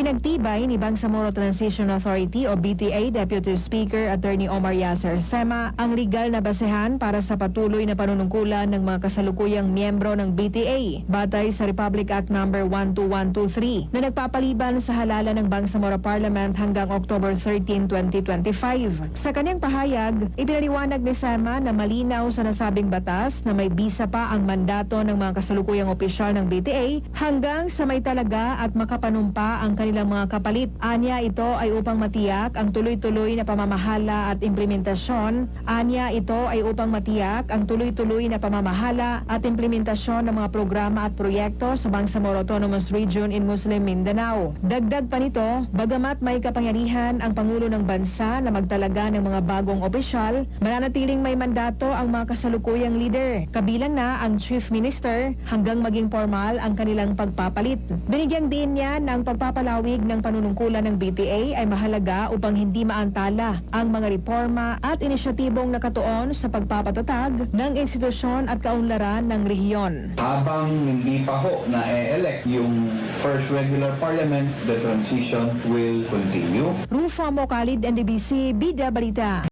Pinagtibay ni Bangsamoro Transition Authority o BTA Deputy Speaker Attorney Omar Yasser Sema ang legal na basehan para sa patuloy na panunungkulan ng mga kasalukuyang miyembro ng BTA batay sa Republic Act No. 12123 na nagpapaliban sa halalan ng Bangsamoro Parliament hanggang October 13, 2025. Sa kanyang pahayag, ipinaliwanag ni Sema na malinaw sa nasabing batas na may bisa pa ang mandato ng mga kasalukuyang opisyal ng BTA hanggang sa may talaga at makapanumpa ang kanilang mga kapalit. Anya ito ay upang matiyak ang tuloy-tuloy na pamamahala at implementasyon. Anya ito ay upang matiyak ang tuloy-tuloy na pamamahala at implementasyon ng mga programa at proyekto sa Bangsamoro Autonomous Region in Muslim Mindanao. Dagdag pa nito, bagamat may kapangyarihan ang Pangulo ng Bansa na magtalaga ng mga bagong opisyal, mananatiling may mandato ang mga kasalukuyang leader, kabilang na ang Chief Minister hanggang maging formal ang kanilang pagpapalit. Binigyang din niya ng pagpapalawig ng panunungkulan ng BTA ay mahalaga upang hindi maantala ang mga reforma at inisyatibong nakatuon sa pagpapatatag ng institusyon at kaunlaran ng rehiyon. Habang hindi pa ho na-elect yung first regular parliament, the transition will continue. Rufa Mokalid, NDBC, Bida Balita.